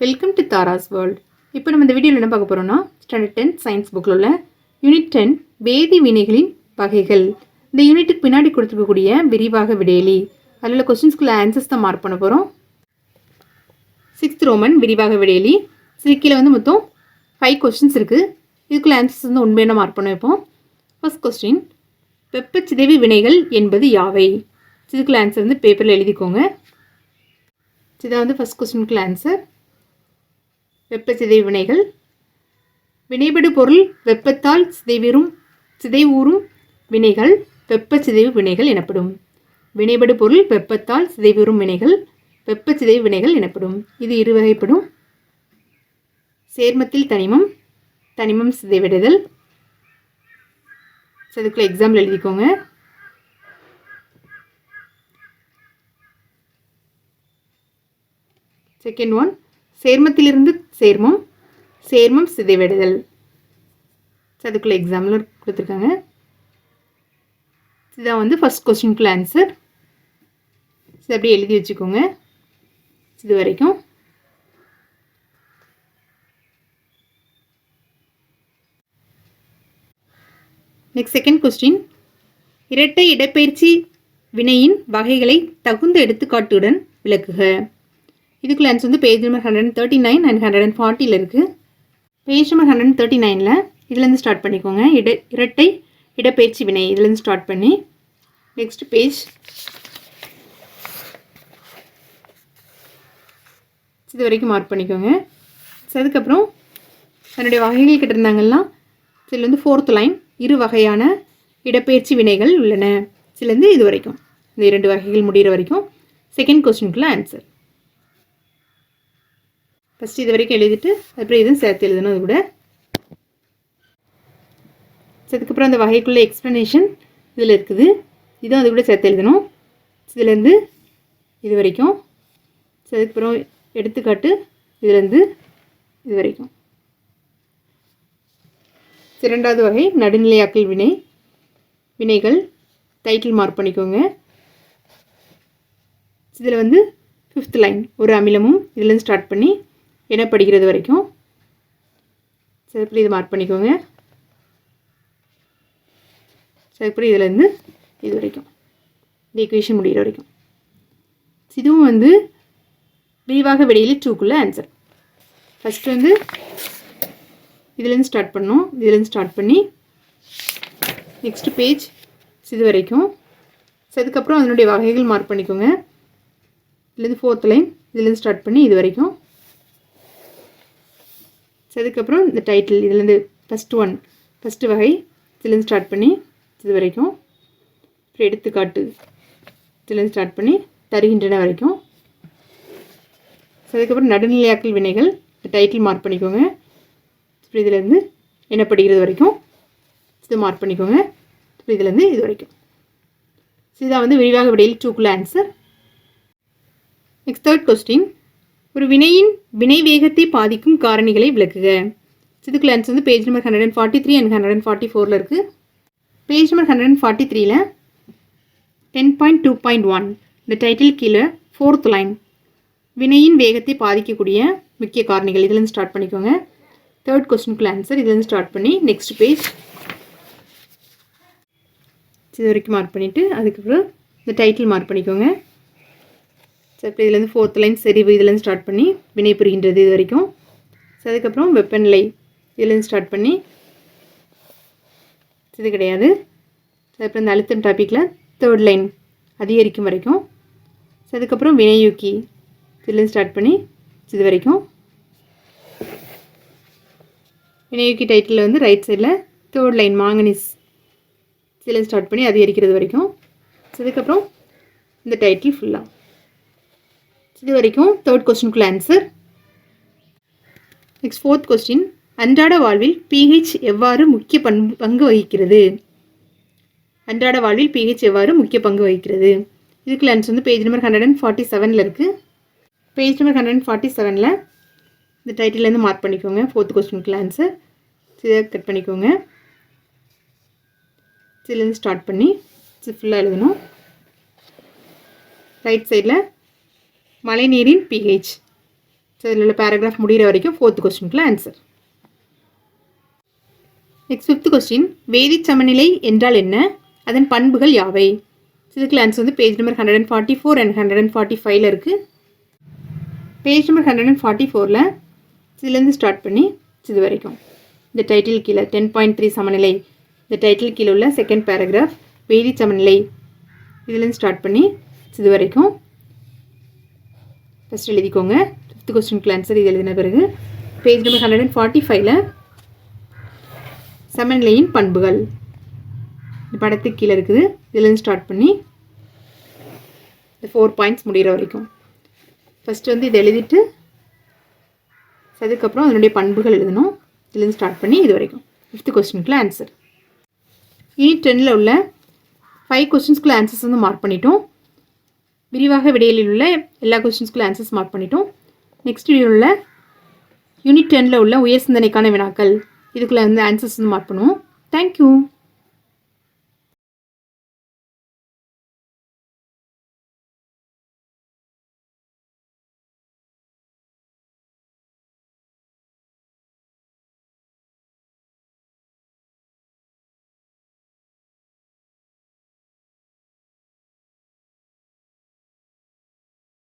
Welcome to Tara's world இப்போ நம்ம இந்த வீடியோவில் என்ன பார்க்க போகிறோம்னா ஸ்டாண்டர்ட் டென் சயின்ஸ் புக்கில் உள்ள யூனிட் டென் வேதி வினைகளின் வகைகள். இந்த யூனிட்டுக்கு பின்னாடி கொடுத்துருக்கக்கூடிய விரிவாக விடையலி. அதில் உள்ள கொஸ்டின்ஸ்குள்ள ஆன்சர்ஸ் தான் மார்க் பண்ண போகிறோம் சிக்ஸ்த் ரோமன் விரிவாக விடையலி. சிக்கியில் வந்து மொத்தம் ஃபைவ் கொஸ்டின்ஸ் இருக்குது இதுக்குள்ள ஆன்சர்ஸ் வந்து உண்மையான மார்க் பண்ண வைப்போம். ஃபர்ஸ்ட் கொஸ்டின் வெப்பச்சிதைவு வினைகள் என்பது யாவை? இதுக்குள்ள ஆன்சர் வந்து பேப்பரில் எழுதிக்கோங்க. இதுதான் வந்து ஃபஸ்ட் கொஸ்டினுக்குள்ள ஆன்சர் வெப்பச்சிதைவு வினைகள். வினைபடு பொருள் வெப்பத்தால் சிதைவிரும் சிதைவூறும் வினைகள் வெப்பச்சிதைவு வினைகள் எனப்படும். வினைபடு பொருள் வெப்பத்தால் சிதைவுறும் வினைகள் வெப்பச்சிதைவு வினைகள் எனப்படும். இது இரு வகைப்படும் சேர்மத்தில் தனிமம் தனிமம் சிதைவிடுதல். ஸோ எக்ஸாம்பிள் எழுதிக்கோங்க. செகண்ட் ஒன் சேர்மத்திலிருந்து சேர்மம் சேர்மம் சிதைவடைதல். ஸோ அதுக்குள்ள எக்ஸாம்பிள் கொடுத்துருக்காங்க. இதான் வந்து ஃபஸ்ட் கொஸ்டினுக்குள்ள ஆன்சர் இது அப்படியே எழுதி வச்சுக்கோங்க. இது வரைக்கும். நெக்ஸ்ட் செகண்ட் கொஸ்டின் இரட்டை இடப்பெயர்ச்சி வினையின் வகைகளை தகுந்த எடுத்துக்காட்டுடன் விளக்குக. இதுக்குள்ள ஆன்சர் வந்து page number hundred thirty nine and hundred and ஃபார்ட்டியில் இருக்குது பேஜ் நம்பர் ஹண்ட்ரட் தேர்ட்டி நைனில் இதுலேருந்து ஸ்டார்ட் பண்ணிக்கோங்க. இட இரட்டை இடப்பெயர்ச்சி வினை இதுலேருந்து ஸ்டார்ட் பண்ணி நெக்ஸ்ட் பேஜ் இது வரைக்கும் மார்க் பண்ணிக்கோங்க. ஸோ அதுக்கப்புறம் தன்னுடைய வகைகள் கிட்ட இருந்தாங்கன்னா இதில் வந்து ஃபோர்த் லைன் இரு வகையான இடப்பெயர்ச்சி வினைகள் உள்ளன. சிலருந்து இது வரைக்கும். இந்த இரண்டு வகைகள் முடிகிற வரைக்கும் செகண்ட் கொஸ்டினுக்குள்ள ஆன்சர் ஃபஸ்ட்டு இது வரைக்கும் எழுதிட்டு அப்புறம் இதுவும் சேர்த்து எழுதணும் அது கூட. அதுக்கப்புறம் அந்த வகைக்குள்ள எக்ஸ்ப்ளனேஷன் இதில் இருக்குது. இதுவும் அது கூட சேர்த்து எழுதணும். இதுலேருந்து இது வரைக்கும். அதுக்கப்புறம் எடுத்துக்காட்டு இதுலேருந்து இது வரைக்கும். இரண்டாவது வகை நடுநிலையாக்கல் வினை. வினைகள் டைட்டில் மார்க் பண்ணிக்கோங்க. இதில் வந்து ஃபிஃப்த் லைன் ஒரு அமிலமும் இதுலேருந்து ஸ்டார்ட் பண்ணி என்ன படிக்கிறது வரைக்கும். சரி இது மார்க் பண்ணிக்கோங்க. சரி இதுலேருந்து இது வரைக்கும். இந்த ஈக்குவேஷன் முடிகிற வரைக்கும். இதுவும் வந்து விரிவாக வெளியில் டூக்குள்ளே ஆன்சர் ஃபஸ்ட்டு வந்து இதுலேருந்து ஸ்டார்ட் பண்ணோம் இதுலேருந்து ஸ்டார்ட் பண்ணி நெக்ஸ்ட் பேஜ் இது வரைக்கும். ஸோ அதுக்கப்புறம் அதனுடைய வகைகள் மார்க் பண்ணிக்கோங்க. இதுலேருந்து ஃபோர்த் லைன் இதுலேருந்து ஸ்டார்ட் பண்ணி இது வரைக்கும். ஸோ அதுக்கப்புறம் இந்த டைட்டில் இதுலேருந்து ஃபஸ்ட் ஒன் ஃபஸ்ட்டு வகை இதுலேருந்து ஸ்டார்ட் பண்ணி இது வரைக்கும் அப்புறம் எடுத்துக்காட்டு இதுலேருந்து ஸ்டார்ட் பண்ணி தருகின்றன வரைக்கும். ஸோ அதுக்கப்புறம் நடுநிலையாக்கல் வினைகள் டைட்டில் மார்க் பண்ணிக்கோங்க. அப்புறம் இதுலேருந்து என்னப்படுகிறது வரைக்கும் இது மார்க் பண்ணிக்கோங்க. அப்புறம் இதுலேருந்து இது வரைக்கும். ஸோ இதான் வந்து விரிவாக விடையில் டூக்குள்ள ஆன்சர் நெக்ஸ்ட் தேர்ட் கொஸ்டின் ஒரு வினையின் வினை வேகத்தை பாதிக்கும் காரணிகளை விளக்குக. இதுக்குள்ள ஆன்சர் வந்து page number hundred and forty three and hundred and forty ஃபோரில் இருக்குது page number hundred and forty த்ரீல ten point two point one இந்த டைட்டில் கீழே ஃபோர்த் லைன் வினையின் வேகத்தை பாதிக்கக்கூடிய முக்கிய காரணிகள் இதுலேருந்து ஸ்டார்ட் பண்ணிக்கோங்க. தேர்ட் கொஸ்டினுக்குள்ள ஆன்சர் இதுலேருந்து ஸ்டார்ட் பண்ணி நெக்ஸ்ட் பேஜ் இது வரைக்கும் மார்க் பண்ணிவிட்டு அதுக்கப்புறம் இந்த டைட்டில் மார்க் பண்ணிக்கோங்க. ஸோ இப்போ இதுலேருந்து ஃபோர்த் லைன் செறிவு இதுலேருந்து ஸ்டார்ட் பண்ணி வினை புரிகின்றது இது வரைக்கும். ஸோ அதுக்கப்புறம் வெப்பநிலை இதுலேருந்து ஸ்டார்ட் பண்ணி இது கிடையாது. அப்புறம் இந்த அழுத்தம் டாப்பிக்கில் தேர்ட் லைன் அதிகரிக்கும் வரைக்கும். ஸோ அதுக்கப்புறம் வினையூக்கி இதுலேருந்து ஸ்டார்ட் பண்ணி இது வரைக்கும். வினையூக்கி டைட்டில் வந்து ரைட் சைடில் தேர்ட் லைன் மாங்கனிஸ் இதில் ஸ்டார்ட் பண்ணி அதிகரிக்கிறது வரைக்கும். ஸோ அதுக்கப்புறம் இந்த டைட்டில் ஃபுல்லாக இது வரைக்கும் தேர்ட் கொஸ்டினுக்குள்ள ஆன்சர் நெக்ஸ்ட் ஃபோர்த் கொஸ்டின் அன்றாட வாழ்வில் பிஹெச் எவ்வாறு முக்கிய பண்பு பங்கு வகிக்கிறது? அன்றாட வாழ்வில் பிஹெச் எவ்வாறு முக்கிய பங்கு வகிக்கிறது? இதுக்குள்ள ஆன்சர் வந்து page number hundred and forty செவனில் இருக்குது page number hundred and forty செவனில் இந்த டைட்டிலேருந்து மார்க் பண்ணிக்கோங்க. ஃபோர்த் கொஸ்டினுக்குள்ள ஆன்சர் இதை கட் பண்ணிக்கோங்க. இதுலேருந்து ஸ்டார்ட் பண்ணி ஃபுல்லாக எழுதணும். ரைட் சைடில் மழைநீரின் பிஹெச் ஸோ இதில் உள்ள பேராகிராஃப் முடிகிற வரைக்கும் ஃபோர்த் கொஸ்டினுக்குள்ள ஆன்சர் நெக்ஸ்ட் ஃபிஃப்த் கொஸ்டின் வேதிச் சமநிலை என்றால் என்ன? அதன் பண்புகள் யாவை? இதுக்குள்ள ஆன்சர் வந்து page number hundred and forty four and hundred and forty ஃபைவ்ல இருக்குது page number hundred and forty ஃபோரில் இதுலேருந்து ஸ்டார்ட் பண்ணி இது வரைக்கும். இந்த டைட்டில் கீழே டென் பாயிண்ட் த்ரீ சமநிலை. இந்த டைட்டில் கீழே உள்ள செகண்ட் பேராகிராஃப் வேதி சமநிலை. இதுலேருந்து ஸ்டார்ட் பண்ணி இது வரைக்கும். ஃபஸ்ட் எழுதிக்கோங்க. ஃபிஃப்த் கொஸ்டினுக்கு ஆன்சர் இது எழுதின பிறகு page number hundred and forty ஃபைவ்ல சமநிலையின் பண்புகள். இந்த படத்துக்கு கீழே இருக்குது. இதுலேருந்து ஸ்டார்ட் பண்ணி இந்த ஃபோர் பாயிண்ட்ஸ் முடிகிற வரைக்கும். ஃபஸ்ட்டு வந்து இதை எழுதிட்டு அதுக்கப்புறம் அதனுடைய பண்புகள் எழுதணும். இதுலேருந்து ஸ்டார்ட் பண்ணி இது வரைக்கும். ஃபிஃப்த் கொஸ்டினுக்குள்ள ஆன்சர் யூனிட் டென்னில் உள்ள ஃபைவ் கொஸ்டின்ஸ்க்குள்ள ஆன்சர்ஸ் வந்து மார்க் பண்ணிட்டோம். விரிவாக விடையில் உள்ள எல்லா கொஸ்டின்ஸ்க்குள்ள ஆன்சர்ஸ் மார்க் பண்ணிட்டோம். நெக்ஸ்ட் உள்ள யூனிட் டென்னில் உள்ள உயர் சிந்தனைக்கான வினாக்கள். இதுக்குள்ளே வந்து ஆன்சர்ஸ் வந்து மார்க் பண்ணுவோம். தேங்க்யூ